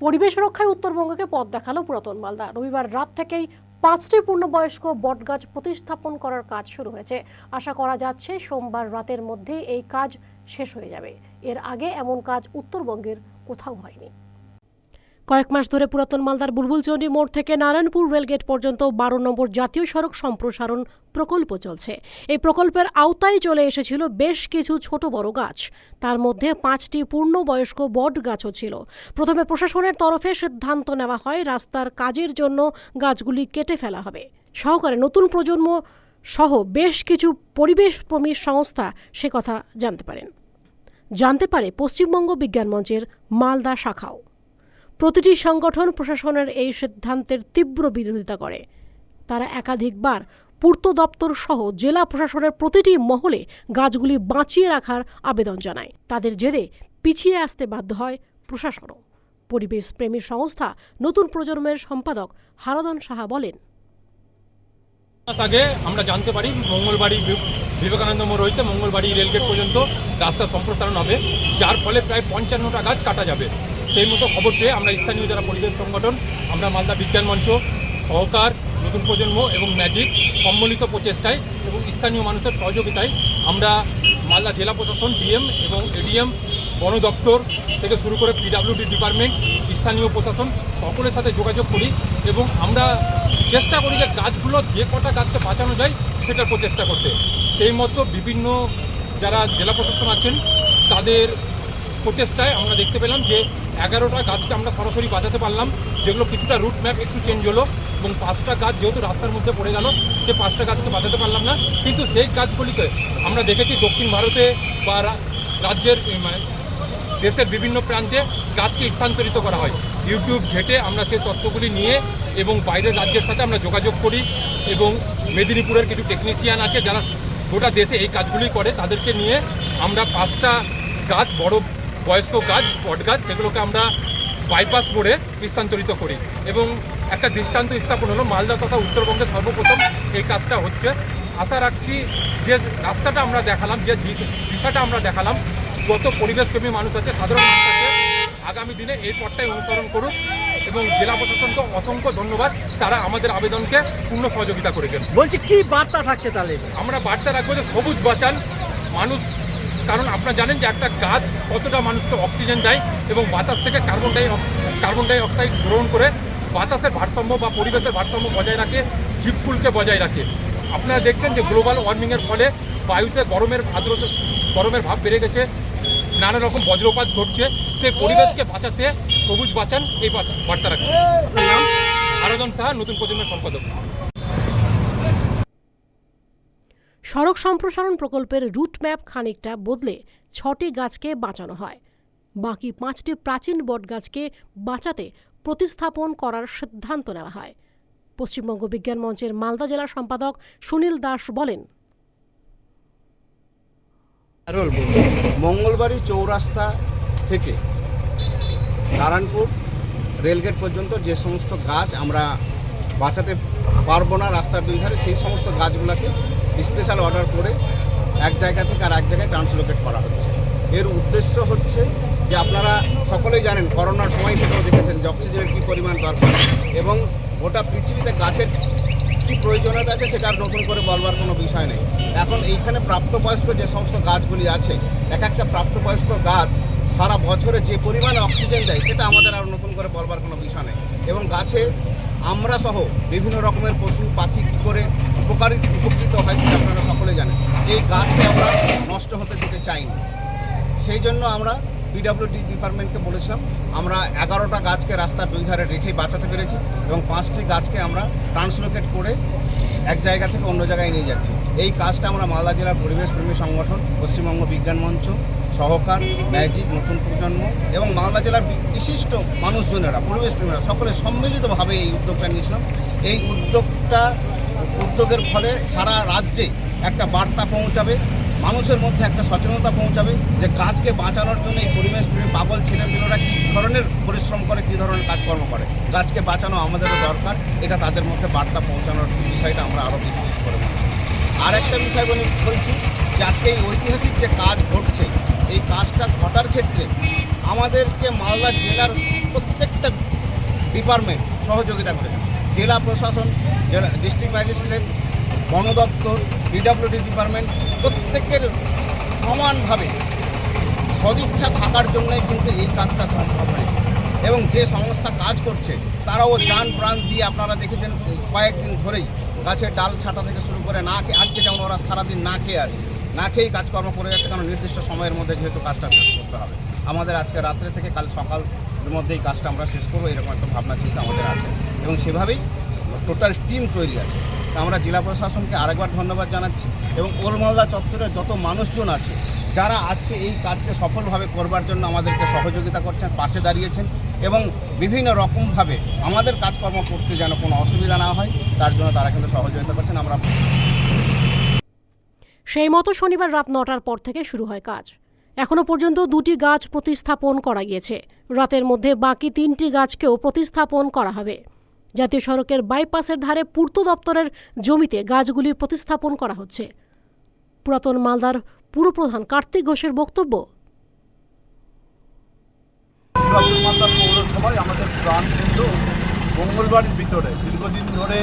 পরিবেশ রক্ষায় উত্তরবঙ্গকে পথ দেখাল পুরাতন মালদা। রবিবার রাত থেকেই পাঁচটি পূর্ণবয়স্ক বটগাছ প্রতিস্থাপন করার কাজ শুরু হয়েছে। আশা করা যাচ্ছে সোমবার রাতের মধ্যে এই কাজ শেষ হয়ে যাবে। এর আগে এমন কাজ উত্তরবঙ্গের কোথাও হয়নি। কয়েক মাস ধরে পুরাতন মালদার বুলবুলচন্ডী মোড় থেকে নারায়ণপুর রেলগেট পর্যন্ত বারো নম্বর জাতীয় সড়ক সম্প্রসারণ প্রকল্প চলছে। এই প্রকল্পের আওতায় চলে এসেছিল বেশ কিছু ছোট বড় গাছ। তার মধ্যে পাঁচটি পূর্ণবয়স্ক বট গাছও ছিল। প্রথমে প্রশাসনের তরফে সিদ্ধান্ত নেওয়া হয় রাস্তার কাজের জন্য গাছগুলি কেটে ফেলা হবে। সহকারে নতুন প্রজন্ম সহ বেশ কিছু পরিবেশ পরিবেশপ্রেমী সংস্থা সে কথা জানতে পারেন। জানতে পারে পশ্চিমবঙ্গ বিজ্ঞান মঞ্চের মালদা শাখাও। প্রতিটি সংগঠন প্রশাসনের এই সিদ্ধান্তের তীব্র বিরোধিতা করে। তারা একাধিকবার পূর্ত দপ্তর সহ জেলা প্রশাসনের প্রতিটি মহলে গাছগুলি বাঁচিয়ে রাখার আবেদন জানায়। তাদের জেরে পিছিয়ে আসতে বাধ্য হয় প্রশাসনও। পরিবেশ প্রেমী সংস্থা নতুন প্রজন্মের সম্পাদক হারাদন সাহা বলেন আগে আমরা জানতে পারি মঙ্গলবাড়ি বিবেকানন্দ মোড় হইতে মঙ্গলবাড়ি রেলগেট পর্যন্ত রাস্তা সম্প্রসারণ হবে, যার ফলে প্রায় পঞ্চান্নটা গাছ কাটা যাবে। সেই মতো খবর পেয়ে আমরা স্থানীয় যারা পরিবেশ সংগঠন, আমরা মালদা বিজ্ঞান মঞ্চ, সহকার, নতুন প্রজন্ম এবং ম্যাজিক সম্মিলিত প্রচেষ্টায় এবং স্থানীয় মানুষের সহযোগিতায় আমরা মালদা জেলা প্রশাসন, ডিএম এবং এডিএম, বন দপ্তর থেকে শুরু করে পিডাব্লিউডি ডিপার্টমেন্ট, স্থানীয় প্রশাসন সকলের সাথে যোগাযোগ করি এবং আমরা চেষ্টা করি যে গাছগুলো যে কটা গাছকে বাঁচানো যায় সেটার প্রচেষ্টা করতে। সেই মতো বিভিন্ন যারা জেলা প্রশাসন আছেন, তাদের প্রচেষ্টায় আমরা দেখতে পেলাম যে এগারোটা গাছকে আমরা সরাসরি বাঁচাতে পারলাম। যেগুলো কিছুটা রুট ম্যাপ একটু চেঞ্জ হলো এবং পাঁচটা গাছ যেহেতু রাস্তার মধ্যে পড়ে গেল, সে পাঁচটা গাছকে বাঁচাতে পারলাম না। কিন্তু সেই গাছগুলিকে আমরা দেখেছি দক্ষিণ ভারতে বা রাজ্যের মানে দেশের বিভিন্ন প্রান্তে গাছকে স্থানান্তরিত করা হয়। ইউটিউব ঘেটে আমরা সেই তথ্যগুলি নিয়ে এবং বাইরের রাজ্যের সাথে আমরা যোগাযোগ করি এবং মেদিনীপুরের কিছু টেকনিশিয়ান আছে যারা গোটা দেশে এই কাজগুলি করে, তাদেরকে নিয়ে আমরা পাঁচটা গাছ বড় বয়স্ক গাছ বট গাছ সেগুলোকে আমরা বাইপাস করে স্থানান্তরিত করি। এবং একটা দৃষ্টান্ত স্থাপন হলো মালদা তথা উত্তরবঙ্গে সর্বপ্রথম এই কাজটা হচ্ছে। আশা রাখছি যে রাস্তাটা আমরা দেখালাম যে দিশাটা আমরা দেখালাম যত পরিবেশপ্রেমী মানুষ আছে সাধারণ মানুষ আছে আগামী দিনে এই পথটাই অনুসরণ করুক এবং জেলা প্রশাসনকে অসংখ্য ধন্যবাদ তারা আমাদের আবেদনকে পূর্ণ সহযোগিতা করেছেন। বলছি কি বার্তা থাকছে তাহলে? আমরা বার্তা রাখব যে সবুজ বাঁচান মানুষ কারণ আপনারা জানেন যে একটা গাছ কতটা মানুষকে অক্সিজেন দেয় এবং বাতাস থেকে carbon di carbon dioxide গ্রহণ করে বাতাসের ভারসাম্য বা পরিবেশের ভারসাম্য বজায় রাখে, জীবকুলকে বজায় রাখে। আপনারা দেখছেন যে গ্লোবাল ওয়ার্মিংয়ের ফলে বায়ুতে গরমের আর্দ্রতা গরমের ভাব বেড়ে গেছে, নানা রকম বজ্রপাত ঘটছে। সেই পরিবেশকে বাঁচাতে সবুজ বাঁচান, এই বার্তা- রাখছে। আপনার নাম আরাধন সাহা, নতুন প্রজন্মের সম্পাদক। সড়ক সম্প্রসারণ প্রকল্পের রুট ম্যাপ খানিকটা বদলে ছটি গাছকে বাঁচানো হয়। বাকি পাঁচটি প্রাচীন বটগাছকে বাঁচাতে প্রতিস্থাপন করার সিদ্ধান্ত নেওয়া হয়। পশ্চিমবঙ্গ বিজ্ঞান মঞ্চের মালদা জেলা সম্পাদক সুনীল দাস বলেন রোল মঙ্গলবাড়ি চৌরাস্তা থেকে নারায়ণপুর রেলগেট পর্যন্ত যে সমস্ত গাছ আমরা বাঁচাতে পারব না রাস্তার দুই ধারে, সেই সমস্ত গাছগুলোকে স্পেশাল অর্ডার করে এক জায়গা থেকে আর এক জায়গায় ট্রান্সলোকেট করা হচ্ছে। এর উদ্দেশ্য হচ্ছে যে আপনারা সকলেই জানেন, করোনার সময় থেকেও দেখেছেন যে অক্সিজেনের কী পরিমাণ দরকার এবং গোটা পৃথিবীতে গাছের কি প্রয়োজনীয়তা আছে সেটা আর নতুন করে বলবার কোনো বিষয় নেই। এখন এইখানে প্রাপ্তবয়স্ক যে সমস্ত গাছগুলি আছে, এক একটা প্রাপ্তবয়স্ক গাছ সারা বছরে যে পরিমাণে অক্সিজেন দেয় সেটা আমাদের আর নতুন করে বলবার কোনো বিষয় নেই। এবং গাছে আমরা সহ বিভিন্ন রকমের পশু, পাখি কী করে উপকারিত উপকৃত হয় সেটা আপনারা সকলে জানেন। এই গাছকে আমরা নষ্ট হতে দিতে চাই না সেই জন্য আমরা পিডাব্লিউডি ডিপার্টমেন্টকে বলেছিলাম, আমরা এগারোটা গাছকে রাস্তার দুই ধারে রেখেই বাঁচাতে পেরেছি এবং পাঁচটি গাছকে আমরা ট্রান্সলোকেট করে এক জায়গা থেকে অন্য জায়গায় নিয়ে যাচ্ছি। এই কাজটা আমরা মালদা জেলার পরিবেশ প্রেমী সংগঠন, পশ্চিমবঙ্গ বিজ্ঞান মঞ্চ, সহকার, ম্যাজিক, নতুন প্রজন্ম এবং মালদা জেলার বিশিষ্ট মানুষজনেরা পরিবেশ প্রেমীরা সকলে সম্মিলিতভাবে এই উদ্যোগটা নিয়েছিলাম। এই উদ্যোগটা উদ্যোগের ফলে সারা রাজ্যে একটা বার্তা পৌঁছাবে, মানুষের মধ্যে একটা সচেতনতা পৌঁছাবে যে গাছকে বাঁচানোর জন্য এই পরিবেশ পাগল ছেলেমেয়েরা কী ধরনের পরিশ্রম করে, কী ধরনের কাজকর্ম করে? গাছকে বাঁচানো আমাদেরও দরকার, এটা তাদের মধ্যে বার্তা পৌঁছানোর বিষয়টা আমরা আরও বেশি বেশি করে মনে আর একটা বিষয় বলি, বলছি যে আজকে এই ঐতিহাসিক যে কাজ ঘটছে, এই কাজটা ঘটার ক্ষেত্রে আমাদেরকে মালদা জেলার প্রত্যেকটা ডিপার্টমেন্ট সহযোগিতা করেছে। জেলা প্রশাসন জেলা ডিস্ট্রিক্ট ম্যাজিস্ট্রেট বন দপ্তর পিডাব্লিউডি ডিপার্টমেন্ট প্রত্যেকের সমানভাবে সদিচ্ছা থাকার জন্যই কিন্তু এই কাজটা সম্ভব হয়েছে এবং যে সংস্থা কাজ করছে, তারাও যান প্রাণ দিয়ে আপনারা দেখেছেন, কয়েকদিন ধরেই গাছের ডাল ছাটা থেকে শুরু করে না খেয়ে, আজকে যেমন ওরা সারাদিন না খেয়ে আছে, না খেয়েই কাজকর্ম করে যাচ্ছে, কারণ নির্দিষ্ট সময়ের মধ্যে যেহেতু কাজটা শেষ করতে হবে। আমাদের আজকে রাত্রে থেকে কাল সকালের মধ্যেই কাজটা আমরা শেষ করব, এরকম একটা ভাবনা চিন্তা আমাদের আছে। এবং সেভাবেই টোটাল টিম তৈরি আছে। আমরা জেলা প্রশাসনকে আরেকবার ধন্যবাদ জানাচ্ছি এবং ওলমালদা চত্বরে যত মানুষজন আছে, যারা আজকে এই কাজকে সফলভাবে করবার জন্য আমাদেরকে সহযোগিতা করছেন, পাশে দাঁড়িয়েছেন এবং বিভিন্ন রকমভাবে আমাদের কাজকর্ম করতে যেন কোনো অসুবিধা না হয়, তার জন্য তারা কিন্তু সহযোগিতা করছেন। আমরা সেই মতো শনিবার রাত নটার পর থেকে শুরু হয় কাজ। এখনও পর্যন্ত দুটি গাছ প্রতিস্থাপন করা গিয়েছে। রাতের মধ্যে বাকি তিনটি গাছকেও প্রতিস্থাপন করা হবে। জাতীয় সড়কের বাইপাসের ধারে পূর্ত দপ্তরের জমিতে গাছগুলি প্রতিস্থাপন করা হচ্ছে। পুরাতন মালদার পুরপ্রধান কার্তিক ঘোষের বক্তব্য। পুরাতন মালদা পৌরসভায় আমাদের মঙ্গলবাড়ির ভিতরে। দীর্ঘদিন ধরে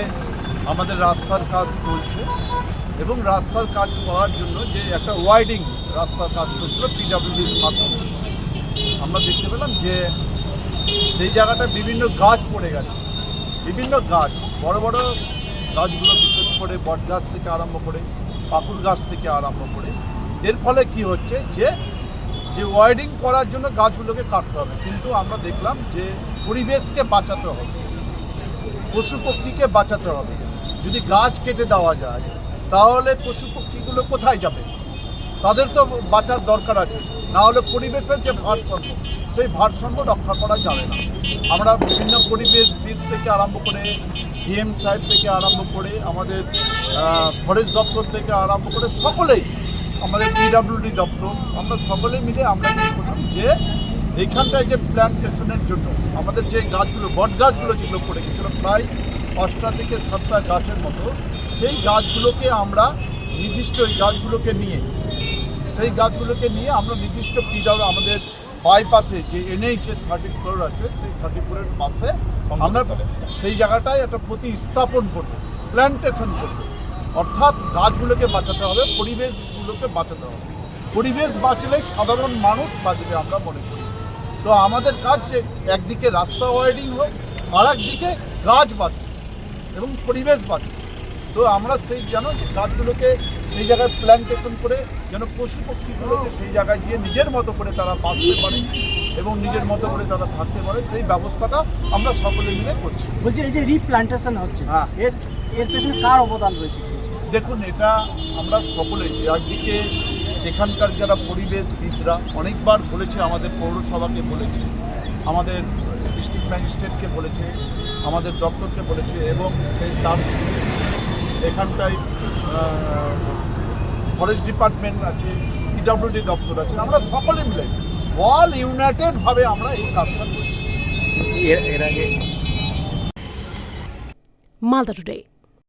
আমাদের রাস্তার কাজ চলছে এবং রাস্তার কাজ করার জন্য যে একটা ওয়াইডিং রাস্তার কাজ চলছিল পিডাব্লিউডির মাধ্যমে। আমরা দেখতে পেলাম যে সেই জায়গাটা বিভিন্ন গাছ পড়ে গেছে। বিভিন্ন গাছ, বড় বড় গাছগুলো বিশেষ করে বট গাছ থেকে আরম্ভ করে পাকুর গাছ থেকে আরম্ভ করে। এর ফলে কি হচ্ছে যে যে ওয়ার্ডিং করার জন্য গাছগুলোকে কাটতে হবে। কিন্তু আমরা দেখলাম যে পরিবেশকে বাঁচাতে হবে পশু পক্ষীকে বাঁচাতে হবে। যদি গাছ কেটে দেওয়া যায়, তাহলে পশু পক্ষীগুলো কোথায় যাবে? তাদের তো বাঁচার দরকার আছে। না হলে পরিবেশের যে ভারসাম্য, সেই ভারসাম্য রক্ষা করা যাবে না। আমরা বিভিন্ন পরিবেশ, বীজ থেকে আরম্ভ করে ডিএম সাহেব থেকে আরম্ভ করে আমাদের ফরেস্ট দপ্তর থেকে আরম্ভ করে সকলেই, আমাদের পিডাব্লিউডি দপ্তর, আমরা সকলে মিলে আমরা কি করলাম যে এইখানটায় যে প্ল্যান্টেশনের জন্য, আমাদের যে গাছগুলো, বট গাছগুলো যেগুলো পড়ে গেছিল, প্রায় পাঁচটা থেকে সাতটা গাছের মতো, সেই গাছগুলোকে আমরা নির্দিষ্ট ওই গাছগুলোকে নিয়ে সেই গাছগুলোকে নিয়ে আমরা নির্দিষ্ট পিডাব্লিউ আমাদের বাইপাসে যে এনএইচ এর থার্টি ফোর আছে সেই থার্টি ফোরের পাশে আমরা সেই জায়গাটায় একটা প্রতিস্থাপন করব প্ল্যান্টেশন করব। অর্থাৎ গাছগুলোকে বাঁচাতে হবে পরিবেশগুলোকে বাঁচাতে হবে। পরিবেশ বাঁচলে সাধারণ মানুষ বাঁচবে আমরা মনে করি। তো আমাদের কাজ যে একদিকে রাস্তা ওয়াইডিং হোক আর একদিকে গাছ বাঁচবে এবং পরিবেশ বাঁচবে তো আমরা সেই যেন যে গাছগুলোকে সেই জায়গায় প্ল্যান্টেশন করে যেন পশু পক্ষীগুলোকে সেই জায়গায় গিয়ে নিজের মতো করে তারা বাঁচতে পারে এবং নিজের মতো করে তারা থাকতে পারে সেই ব্যবস্থাটা আমরা সকলে মিলে করছি বলছি এই যে রিপ্লান্টেশন হচ্ছে হ্যাঁ। এর এর পেছনে কার অবদান রয়েছে দেখুন এটা আমরা সকলে একদিকে এখানকার যারা পরিবেশবিদরা অনেকবার বলেছে আমাদের পৌরসভাকে বলেছে আমাদের ডিস্ট্রিক্ট ম্যাজিস্ট্রেটকে বলেছে আমাদের দপ্তরকে বলেছে এবং সেই তার এখানটায় ফরেস্ট ডিপার্টমেন্ট আছে পিডাব্লিউডি দপ্তর আছে আমরা সকলে মিলে অল ইউনাইটেডভাবে আমরা এই কাজটা করছি। এর আগে মালদা টুডে